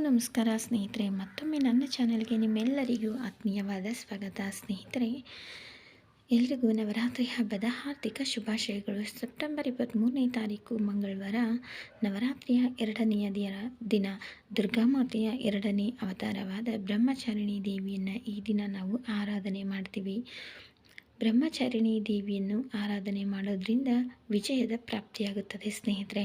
ನಮಸ್ಕಾರ ಸ್ನೇಹಿತರೆ, ಮತ್ತೊಮ್ಮೆ ನನ್ನ ಚಾನಲ್ಗೆ ನಿಮ್ಮೆಲ್ಲರಿಗೂ ಆತ್ಮೀಯವಾದ ಸ್ವಾಗತ. ಸ್ನೇಹಿತರೆ, ಎಲ್ರಿಗೂ ನವರಾತ್ರಿ ಹಬ್ಬದ ಹಾರ್ದಿಕ ಶುಭಾಶಯಗಳು. ಸೆಪ್ಟೆಂಬರ್ ಇಪ್ಪತ್ತ್ಮೂರನೇ ತಾರೀಕು, ಮಂಗಳವಾರ, ನವರಾತ್ರಿಯ ಎರಡನೆಯ ದಿನ. ದುರ್ಗಾ ದುರ್ಗಾಮಾತೆಯ ಎರಡನೇ ಅವತಾರವಾದ ಬ್ರಹ್ಮಚಾರಿಣಿ ದೇವಿಯನ್ನು ಈ ದಿನ ನಾವು ಆರಾಧನೆ ಮಾಡ್ತೀವಿ. ಬ್ರಹ್ಮಚಾರಿಣಿ ದೇವಿಯನ್ನು ಆರಾಧನೆ ಮಾಡೋದ್ರಿಂದ ವಿಜಯದ ಪ್ರಾಪ್ತಿಯಾಗುತ್ತದೆ, ಸ್ನೇಹಿತರೆ.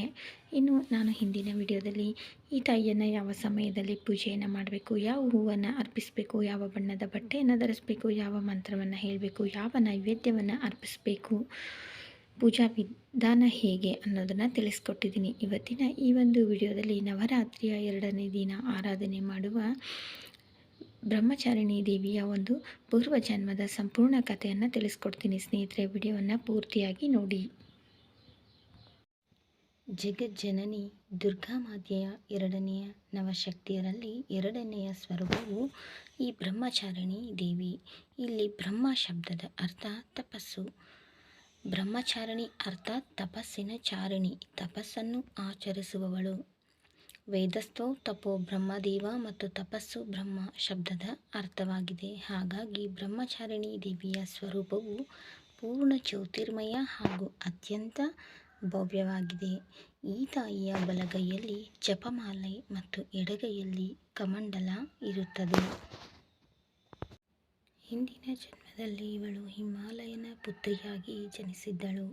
ಇನ್ನು ನಾನು ಹಿಂದಿನ ವಿಡಿಯೋದಲ್ಲಿ ಈ ತಾಯಿಯನ್ನು ಯಾವ ಸಮಯದಲ್ಲಿ ಪೂಜೆಯನ್ನು ಮಾಡಬೇಕು, ಯಾವ ಹೂವನ್ನು ಅರ್ಪಿಸಬೇಕು, ಯಾವ ಬಣ್ಣದ ಬಟ್ಟೆಯನ್ನು ಧರಿಸಬೇಕು, ಯಾವ ಮಂತ್ರವನ್ನು ಹೇಳಬೇಕು, ಯಾವ ನೈವೇದ್ಯವನ್ನು ಅರ್ಪಿಸಬೇಕು, ಪೂಜಾ ವಿಧಾನ ಹೇಗೆ ಅನ್ನೋದನ್ನು ತಿಳಿಸ್ಕೊಟ್ಟಿದ್ದೀನಿ. ಇವತ್ತಿನ ಈ ಒಂದು ವಿಡಿಯೋದಲ್ಲಿ ನವರಾತ್ರಿಯ ಎರಡನೇ ದಿನ ಆರಾಧನೆ ಮಾಡುವ ಬ್ರಹ್ಮಚಾರಿಣಿ ದೇವಿಯ ಒಂದು ಪೂರ್ವ ಜನ್ಮದ ಸಂಪೂರ್ಣ ಕಥೆಯನ್ನು ತಿಳಿಸ್ಕೊಡ್ತೀನಿ ಸ್ನೇಹಿತರೆ. ವಿಡಿಯೋವನ್ನು ಪೂರ್ತಿಯಾಗಿ ನೋಡಿ. ಜಗಜ್ಜನನಿ ದುರ್ಗಾಮಾತೆಯ ಎರಡನೆಯ ನವಶಕ್ತಿಯರಲ್ಲಿ ಎರಡನೆಯ ಸ್ವರೂಪವು ಈ ಬ್ರಹ್ಮಚಾರಿಣಿ ದೇವಿ. ಇಲ್ಲಿ ಬ್ರಹ್ಮ ಶಬ್ದದ ಅರ್ಥ ತಪಸ್ಸು. ಬ್ರಹ್ಮಚಾರಿಣಿ ಅರ್ಥ ತಪಸ್ಸಿನ ಚಾರಿಣಿ. ತಪಸ್ಸನ್ನು ಆಚರಿಸುವವಳು. ವೇದಸ್ಥೋ ತಪೋ ಬ್ರಹ್ಮದೇವ ಮತ್ತು ತಪಸ್ಸು ಬ್ರಹ್ಮ ಶಬ್ದದ ಅರ್ಥವಾಗಿದೆ. ಹಾಗಾಗಿ ಬ್ರಹ್ಮಚಾರಿಣಿ ದೇವಿಯ ಸ್ವರೂಪವು ಪೂರ್ಣ ಜ್ಯೋತಿರ್ಮಯ ಹಾಗೂ ಅತ್ಯಂತ ಭವ್ಯವಾಗಿದೆ. ಈ ತಾಯಿಯ ಬಲಗೈಯಲ್ಲಿ ಜಪಮಾಲೆ ಮತ್ತು ಎಡಗೈಯಲ್ಲಿ ಕಮಂಡಲ ಇರುತ್ತದೆ. ಹಿಂದಿನ ಜನ್ಮದಲ್ಲಿ ಇವಳು ಹಿಮಾಲಯನ ಪುತ್ರಿಯಾಗಿ ಜನಿಸಿದ್ದಳು.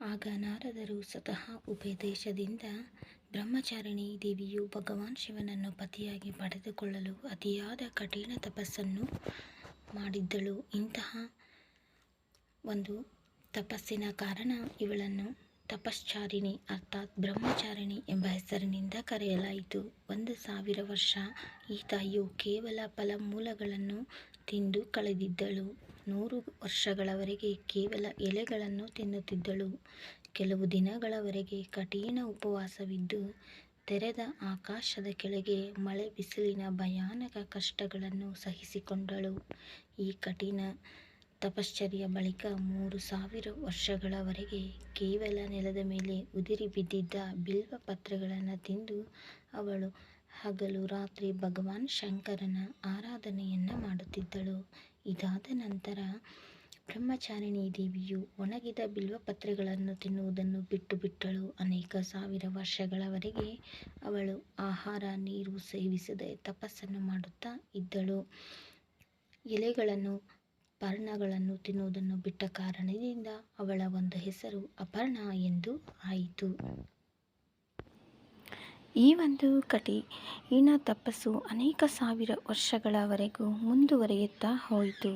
ಆಗ ನಾರದರು ಸ್ವತಃ ಉಪದೇಶದಿಂದ ಬ್ರಹ್ಮಚಾರಿಣಿ ದೇವಿಯು ಭಗವಾನ್ ಶಿವನನ್ನು ಪತಿಯಾಗಿ ಪಡೆದುಕೊಳ್ಳಲು ಅತಿಯಾದ ಕಠಿಣ ತಪಸ್ಸನ್ನು ಮಾಡಿದ್ದಳು. ಇಂತಹ ಒಂದು ತಪಸ್ಸಿನ ಕಾರಣ ಇವಳನ್ನು ತಪಶ್ಚಾರಿಣಿ ಅರ್ಥಾತ್ ಬ್ರಹ್ಮಚಾರಿಣಿ ಎಂಬ ಹೆಸರಿನಿಂದ ಕರೆಯಲಾಯಿತು. ಒಂದು ಸಾವಿರ ವರ್ಷ ಈ ತಾಯಿಯು ಕೇವಲ ಫಲಮೂಲಗಳನ್ನು ತಿಂದು ಕಳೆದಿದ್ದಳು. ನೂರು ವರ್ಷಗಳವರೆಗೆ ಕೇವಲ ಎಲೆಗಳನ್ನು ತಿನ್ನುತ್ತಿದ್ದಳು. ಕೆಲವು ದಿನಗಳವರೆಗೆ ಕಠಿಣ ಉಪವಾಸವಿದ್ದು, ತೆರೆದ ಆಕಾಶದ ಕೆಳಗೆ ಮಳೆ ಬಿಸಿಲಿನ ಭಯಾನಕ ಕಷ್ಟಗಳನ್ನು ಸಹಿಸಿಕೊಂಡಳು. ಈ ಕಠಿಣ ತಪಶ್ಚರ್ಯ ಬಳಿಕ ಮೂರು ಸಾವಿರ ವರ್ಷಗಳವರೆಗೆ ಕೇವಲ ನೆಲದ ಮೇಲೆ ಉದುರಿ ಬಿದ್ದಿದ್ದ ಬಿಲ್ವ ಪತ್ರಗಳನ್ನು ತಿಂದು ಅವಳು ಹಗಲು ರಾತ್ರಿ ಭಗವಾನ್ ಶಂಕರನ ಆರಾಧನೆಯನ್ನು ಮಾಡುತ್ತಿದ್ದಳು. ಇದಾದ ನಂತರ ಬ್ರಹ್ಮಚಾರಿಣಿ ದೇವಿಯು ಒಣಗಿದ ಬಿಲ್ವಪತ್ರೆಗಳನ್ನು ತಿನ್ನುವುದನ್ನು ಬಿಟ್ಟು ಬಿಟ್ಟಳು ಅನೇಕ ಸಾವಿರ ವರ್ಷಗಳವರೆಗೆ ಅವಳು ಆಹಾರ, ನೀರು ಸೇವಿಸದೆ ತಪಸ್ಸನ್ನು ಮಾಡುತ್ತಾ ಇದ್ದಳು. ಎಲೆಗಳನ್ನು, ಪರ್ಣಗಳನ್ನು ತಿನ್ನುವುದನ್ನು ಬಿಟ್ಟ ಕಾರಣದಿಂದ ಅವಳ ಒಂದು ಹೆಸರು ಅಪರ್ಣ ಎಂದು ಆಯಿತು. ಈ ಒಂದು ಕಠಿಣ ತಪಸ್ಸು ಅನೇಕ ಸಾವಿರ ವರ್ಷಗಳವರೆಗೂ ಮುಂದುವರಿಯುತ್ತಾ ಹೋಯಿತು.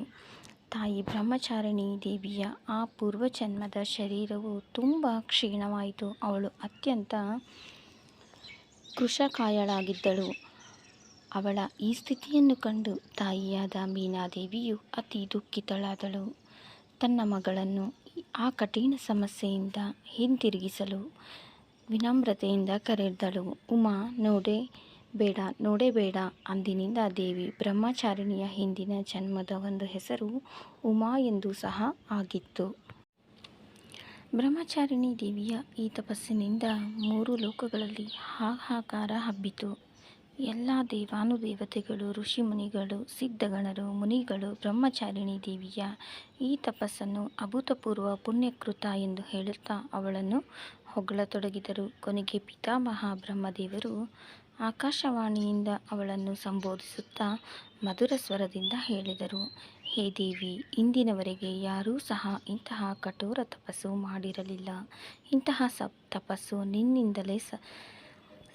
ತಾಯಿ ಬ್ರಹ್ಮಚಾರಿಣಿ ದೇವಿಯ ಆ ಪೂರ್ವಜನ್ಮದ ಶರೀರವು ತುಂಬ ಕ್ಷೀಣವಾಯಿತು. ಅವಳು ಅತ್ಯಂತ ಕೃಶಕಾಯಳಾಗಿದ್ದಳು ಅವಳ ಈ ಸ್ಥಿತಿಯನ್ನು ಕಂಡು ತಾಯಿಯಾದ ಮೀನಾದೇವಿಯು ಅತಿ ದುಃಖಿತಳಾದಳು. ತನ್ನ ಮಗಳನ್ನು ಆ ಕಠಿಣ ಸಮಸ್ಯೆಯಿಂದ ಹಿಂತಿರುಗಿಸಲು ವಿನಮ್ರತೆಯಿಂದ ಕರೆದಳು, ಉಮಾ, ನೋಡೆ ಬೇಡ, ನೋಡೇ ಬೇಡ ಅಂದಿನಿಂದ ದೇವಿ ಬ್ರಹ್ಮಚಾರಿಣಿಯ ಹಿಂದಿನ ಜನ್ಮದ ಒಂದು ಹೆಸರು ಉಮಾ ಎಂದು ಸಹ ಆಗಿತ್ತು. ಬ್ರಹ್ಮಚಾರಿಣಿ ದೇವಿಯ ಈ ತಪಸ್ಸಿನಿಂದ ಮೂರು ಲೋಕಗಳಲ್ಲಿ ಹಾಹಾಕಾರ ಹಬ್ಬಿತು. ಎಲ್ಲ ದೇವಾನುದೇವತೆಗಳು, ಋಷಿಮುನಿಗಳು, ಸಿದ್ಧಗಣರು, ಮುನಿಗಳು ಬ್ರಹ್ಮಚಾರಿಣಿ ದೇವಿಯ ಈ ತಪಸ್ಸನ್ನು ಅಭೂತಪೂರ್ವ ಪುಣ್ಯಕೃತ ಎಂದು ಹೇಳುತ್ತಾ ಅವಳನ್ನು ಹೊಗಳತೊಡಗಿದರು. ಕೊನೆಗೆ ಪಿತಾಮಹ ಬ್ರಹ್ಮದೇವರು ಆಕಾಶವಾಣಿಯಿಂದ ಅವಳನ್ನು ಸಂಬೋಧಿಸುತ್ತಾ ಮಧುರ ಸ್ವರದಿಂದ ಹೇಳಿದರು, ಹೇ ದೇವಿ, ಇಂದಿನವರೆಗೆ ಯಾರೂ ಸಹ ಇಂತಹ ಕಠೋರ ತಪಸ್ಸು ಮಾಡಿರಲಿಲ್ಲ. ಇಂತಹ ಸ ತಪಸ್ಸು ನಿನ್ನಿಂದಲೇ ಸ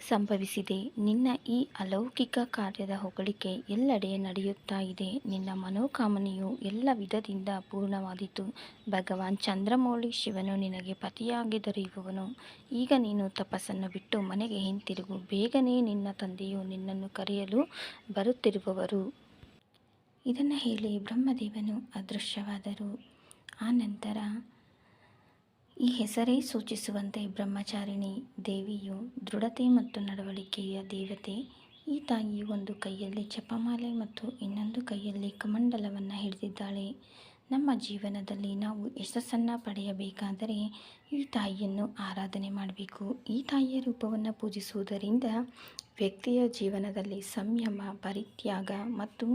ಸಂಭವಿಸಿದೆ. ನಿನ್ನ ಈ ಅಲೌಕಿಕ ಕಾರ್ಯದ ಹೊಗಳಿಕೆ ಎಲ್ಲೆಡೆ ನಡೆಯುತ್ತಾ ಇದೆ. ನಿನ್ನ ಮನೋಕಾಮನೆಯು ಎಲ್ಲ ವಿಧದಿಂದ ಪೂರ್ಣವಾದಿತು. ಭಗವಾನ್ ಚಂದ್ರಮೌಳಿ ಶಿವನು ನಿನಗೆ ಪತಿಯಾಗಿ ದೊರೆಯುವವನು. ಈಗ ನೀನು ತಪಸ್ಸನ್ನು ಬಿಟ್ಟು ಮನೆಗೆ ಹಿಂತಿರುಗು. ಬೇಗನೆ ನಿನ್ನ ತಂದೆಯು ನಿನ್ನನ್ನು ಕರೆಯಲು ಬರುತ್ತಿರುವವರು. ಇದನ್ನು ಹೇಳಿ ಬ್ರಹ್ಮದೇವನು ಅದೃಶ್ಯವಾದರು. ಆ ನಂತರ ಈ ಹೆಸರೇ ಸೂಚಿಸುವಂತೆ ಬ್ರಹ್ಮಚಾರಿಣಿ ದೇವಿಯು ದೃಢತೆ ಮತ್ತು ನಡವಳಿಕೆಯ ದೇವತೆ. ಈ ತಾಯಿಯು ಒಂದು ಕೈಯಲ್ಲಿ ಚಪಮಾಲೆ ಮತ್ತು ಇನ್ನೊಂದು ಕೈಯಲ್ಲಿ ಕಮಂಡಲವನ್ನು ಹಿಡಿದಿದ್ದಾಳೆ. ನಮ್ಮ ಜೀವನದಲ್ಲಿ ನಾವು ಯಶಸ್ಸನ್ನು ಪಡೆಯಬೇಕಾದರೆ ಈ ತಾಯಿಯನ್ನು ಆರಾಧನೆ ಮಾಡಬೇಕು. ಈ ತಾಯಿಯ ರೂಪವನ್ನು ಪೂಜಿಸುವುದರಿಂದ ವ್ಯಕ್ತಿಯ ಜೀವನದಲ್ಲಿ ಸಂಯಮ, ಪರಿತ್ಯಾಗ ಮತ್ತು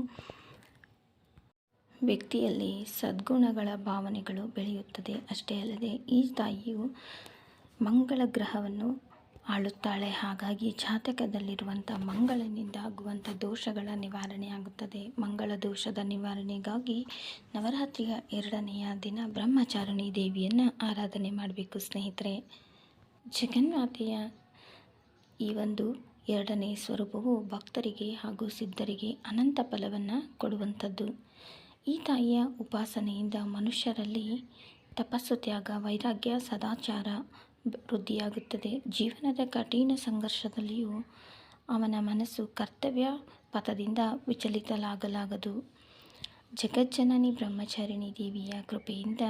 ವ್ಯಕ್ತಿಯಲ್ಲಿ ಸದ್ಗುಣಗಳ ಭಾವನೆಗಳು ಬೆಳೆಯುತ್ತದೆ. ಅಷ್ಟೇ ಅಲ್ಲದೆ ಈ ತಾಯಿಯು ಮಂಗಳ ಗ್ರಹವನ್ನು ಆಳುತ್ತಾಳೆ. ಹಾಗಾಗಿ ಜಾತಕದಲ್ಲಿರುವಂಥ ಮಂಗಳನಿಂದ ಆಗುವಂಥ ದೋಷಗಳ ನಿವಾರಣೆ ಆಗುತ್ತದೆ. ಮಂಗಳ ದೋಷದ ನಿವಾರಣೆಗಾಗಿ ನವರಾತ್ರಿಯ ಎರಡನೆಯ ದಿನ ಬ್ರಹ್ಮಚಾರಿಣಿ ದೇವಿಯನ್ನು ಆರಾಧನೆ ಮಾಡಬೇಕು. ಸ್ನೇಹಿತರೆ, ಜಗನ್ಮಾತೆಯ ಈ ಒಂದು ಎರಡನೇ ಸ್ವರೂಪವು ಭಕ್ತರಿಗೆ ಹಾಗೂ ಸಿದ್ಧರಿಗೆ ಅನಂತ ಫಲವನ್ನು ಕೊಡುವಂಥದ್ದು. ಈ ತಾಯಿಯ ಉಪಾಸನೆಯಿಂದ ಮನುಷ್ಯರಲ್ಲಿ ತಪಸ್ಸು, ತ್ಯಾಗ, ವೈರಾಗ್ಯ, ಸದಾಚಾರ ವೃದ್ಧಿಯಾಗುತ್ತದೆ. ಜೀವನದ ಕಠಿಣ ಸಂಘರ್ಷದಲ್ಲಿಯೂ ಅವನ ಮನಸ್ಸು ಕರ್ತವ್ಯ ಪಥದಿಂದ ವಿಚಲಿತಲಾಗಲಾಗದು ಜಗಜ್ಜನನಿ ಬ್ರಹ್ಮಚಾರಿಣಿ ದೇವಿಯ ಕೃಪೆಯಿಂದ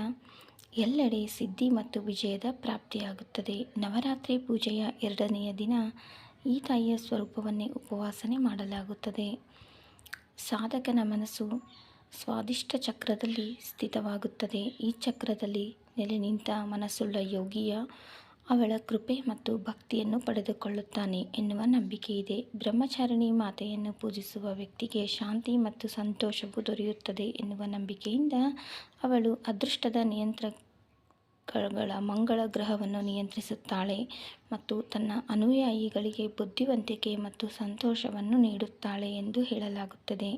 ಎಲ್ಲೆಡೆ ಸಿದ್ಧಿ ಮತ್ತು ವಿಜಯದ ಪ್ರಾಪ್ತಿಯಾಗುತ್ತದೆ. ನವರಾತ್ರಿ ಪೂಜೆಯ ಎರಡನೆಯ ದಿನ ಈ ತಾಯಿಯ ಸ್ವರೂಪವನ್ನೇ ಉಪವಾಸನೆ ಮಾಡಲಾಗುತ್ತದೆ. ಸಾಧಕನ ಮನಸ್ಸು ಸ್ವಾದಿಷ್ಟ ಚಕ್ರದಲ್ಲಿ ಸ್ಥಿತವಾಗುತ್ತದೆ. ಈ ಚಕ್ರದಲ್ಲಿ ನೆಲೆ ನಿಂತ ಮನಸ್ಸುಳ್ಳ ಯೋಗಿಯ ಅವಳ ಕೃಪೆ ಮತ್ತು ಭಕ್ತಿಯನ್ನು ಪಡೆದುಕೊಳ್ಳುತ್ತಾನೆ ಎನ್ನುವ ನಂಬಿಕೆ ಇದೆ. ಬ್ರಹ್ಮಚಾರಿಣಿ ಮಾತೆಯನ್ನು ಪೂಜಿಸುವ ವ್ಯಕ್ತಿಗೆ ಶಾಂತಿ ಮತ್ತು ಸಂತೋಷವು ದೊರೆಯುತ್ತದೆ ಎನ್ನುವ ನಂಬಿಕೆಯಿಂದ ಅವಳು ಅದೃಷ್ಟದ ನಿಯಂತ್ರಕಗಳ ಮಂಗಳ ಗ್ರಹವನ್ನು ನಿಯಂತ್ರಿಸುತ್ತಾಳೆ ಮತ್ತು ತನ್ನ ಅನುಯಾಯಿಗಳಿಗೆ ಬುದ್ಧಿವಂತಿಕೆ ಮತ್ತು ಸಂತೋಷವನ್ನು ನೀಡುತ್ತಾಳೆ ಎಂದು ಹೇಳಲಾಗುತ್ತದೆ.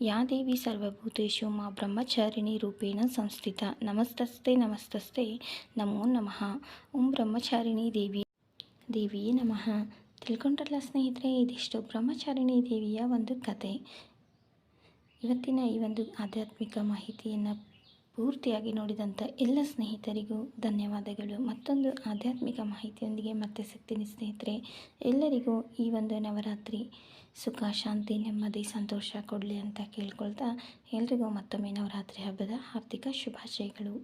ಯಾ ದೇವಿ ಸರ್ವಭೂತೇಶು ಮಾ ಬ್ರಹ್ಮಚಾರಿಣಿ ರೂಪೇಣ ಸಂಸ್ಥಿತ. ನಮಸ್ತಸ್ತೆ ನಮಸ್ತಸ್ತೆ. ನಮೋ ನಮಃ. ಓಂ ಬ್ರಹ್ಮಚಾರಿಣಿ ದೇವಿ, ದೇವಿಯೇ ನಮಃ. ತಿಳ್ಕೊಂಡ್ರಲ್ಲ ಸ್ನೇಹಿತರೆ, ಇದಿಷ್ಟು ಬ್ರಹ್ಮಚಾರಿಣಿ ದೇವಿಯ ಒಂದು ಕತೆ. ಇವತ್ತಿನ ಈ ಒಂದು ಆಧ್ಯಾತ್ಮಿಕ ಮಾಹಿತಿಯನ್ನು ಪೂರ್ತಿಯಾಗಿ ನೋಡಿದಂಥ ಎಲ್ಲ ಸ್ನೇಹಿತರಿಗೂ ಧನ್ಯವಾದಗಳು. ಮತ್ತೊಂದು ಆಧ್ಯಾತ್ಮಿಕ ಮಾಹಿತಿಯೊಂದಿಗೆ ಮತ್ತೆ ಸಿಗ್ತೀನಿ ಸ್ನೇಹಿತರೆ. ಎಲ್ಲರಿಗೂ ಈ ಒಂದು ನವರಾತ್ರಿ ಸುಖ, ಶಾಂತಿ, ನೆಮ್ಮದಿ, ಸಂತೋಷ ಕೊಡಲಿ ಅಂತ ಕೇಳ್ಕೊಳ್ತಾ ಎಲ್ರಿಗೂ ಮತ್ತೊಮ್ಮೆ ನವರಾತ್ರಿ ಹಬ್ಬದ ಹಾರ್ದಿಕ ಶುಭಾಶಯಗಳು.